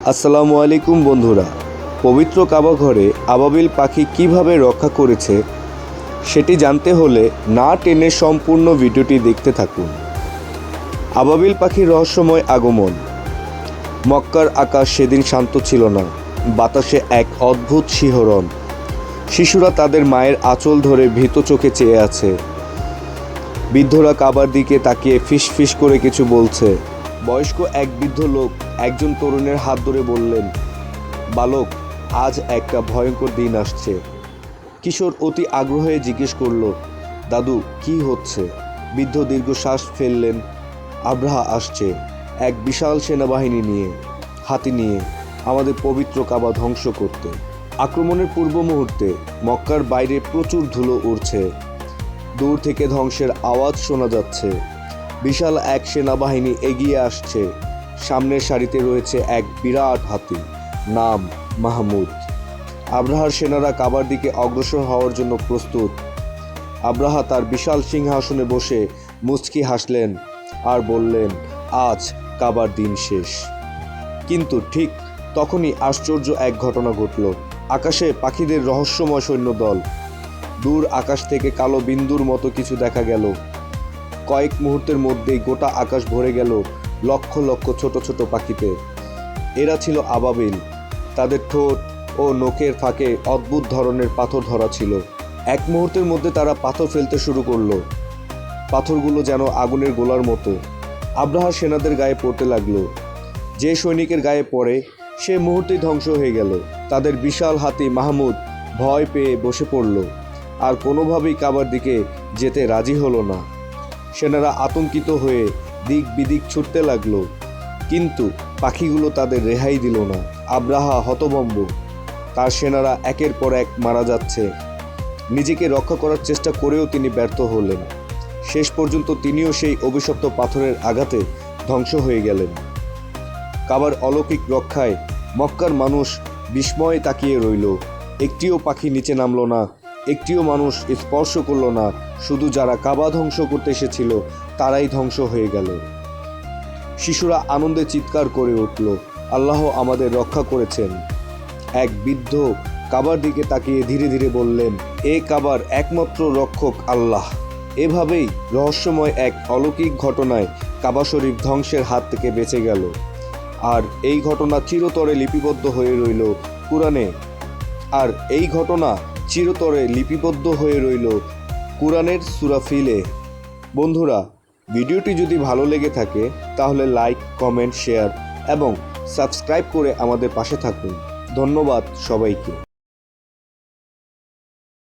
আসসালামু আলাইকুম বন্ধুরা। পবিত্র কাবা ঘরে আবাবিল পাখি কীভাবে রক্ষা করেছে, সেটি জানতে হলে না টেনে সম্পূর্ণ ভিডিওটি দেখতে থাকুন। আবাবিল পাখির রহস্যময় আগমন। মক্কার আকাশ সেদিন শান্ত ছিল না, বাতাসে এক অদ্ভুত শিহরণ। শিশুরা তাদের মায়ের আঁচল ধরে ভীত চোখে চেয়ে আছে। বৃদ্ধরা কাবার দিকে তাকিয়ে ফিস ফিস করে কিছু বলছে। বয়স্ক এক বৃদ্ধ লোক একজন তরুণের হাত ধরে বললেন, বালক, আজ একটা ভয়ঙ্কর দিন আসছে। কিশোর অতি আগ্রহে জিজ্ঞেস করল, দাদু, কি হচ্ছে? বৃদ্ধ দীর্ঘশ্বাস ফেললেন, আব্রাহা আসছে, এক বিশাল সেনাবাহিনী নিয়ে, হাতি নিয়ে, আমাদের পবিত্র কাবা ধ্বংস করতে। আক্রমণের পূর্ব মুহূর্তে মক্কার বাইরে প্রচুর ধুলো উড়ছে। দূর থেকে ধ্বংসের আওয়াজ শোনা যাচ্ছে। বিশাল এক সেনাবাহিনী এগিয়ে আসছে। সামনের সারিতে রয়েছে এক বিরাট হাতি, নাম মাহমুদ। আব্রাহার সেনারা কাবার দিকে অগ্রসর হওয়ার জন্য প্রস্তুত। আব্রাহা তার বিশাল সিংহাসনে বসে মুচকি হাসলেন আর বললেন, আজ কাবার দিন শেষ। কিন্তু ঠিক তখনই আশ্চর্য এক ঘটনা ঘটল। আকাশে পাখিদের রহস্যময় সৈন্যদল। দূর আকাশ থেকে কালো বিন্দুর মতো কিছু দেখা গেল। কয়েক মুহূর্তের মধ্যেই গোটা আকাশ ভরে গেল লক্ষ লক্ষ ছোট ছোট পাখিতে। এরা ছিল আবাবিল। তাদের ঠোঁট ও নোকের ফাঁকে অদ্ভুত ধরনের পাথর ধরা ছিল। এক মুহূর্তের মধ্যে তারা পাথর ফেলতে শুরু করল। পাথরগুলো যেন আগুনের গোলার মতো। আব্রাহার সেনাদের গায়ে পড়তে লাগল। যে সৈনিকের গায়ে পড়ে, সে মুহূর্তেই ধ্বংস হয়ে গেল। তাদের বিশাল হাতি মাহমুদ ভয় পেয়ে বসে পড়ল। আর কোনোভাবেই কাবার দিকে যেতে রাজি হলো না। সেনারা আতঙ্কিত হয়ে দিক বিদিক ছুটতে লাগল। কিন্তু পাখিগুলো তাদের রেহাই দিল না। আব্রাহা হতবম্ব তার সেনারা একের পর এক মারা যাচ্ছে। নিজেকে রক্ষা করার চেষ্টা করেও তিনি ব্যর্থ হলেন। শেষ পর্যন্ত তিনিও সেই অভিশপ্ত পাথরের আঘাতে ধ্বংস হয়ে গেলেন। কাবার অলৌকিক রক্ষায় মক্কার মানুষ বিস্ময়ে তাকিয়ে রইল। একটিও পাখি নিচে নামল না। একটিও মানুষ স্পর্শ করল না, শুধু যারা কাবা ধ্বংস করতে এসেছিল, তারাই ধ্বংস হয়ে গেল। শিশুরা আনন্দে চিৎকার করে উঠল, আল্লাহ আমাদের রক্ষা করেছেন। এক বৃদ্ধ কাবার দিকে তাকিয়ে ধীরে ধীরে বললেন, এ কাবার একমাত্র রক্ষক আল্লাহ। এভাবেই রহস্যময় এক অলৌকিক ঘটনায় কাবা শরীফ ধ্বংসের হাত থেকে বেঁচে গেল। আর এই ঘটনা চিরতরে লিপিবদ্ধ হয়ে রইল কোরআনে। আর এই ঘটনা চিরতরে লিপিবদ্ধ হয়ে রইল কোরআনের সুরাফিলে বন্ধুরা, ভিডিওটি যদি ভালো লেগে থাকে, তাহলে লাইক, কমেন্ট, শেয়ার এবং সাবস্ক্রাইব করে আমাদের পাশে থাকুন। ধন্যবাদ সবাইকে।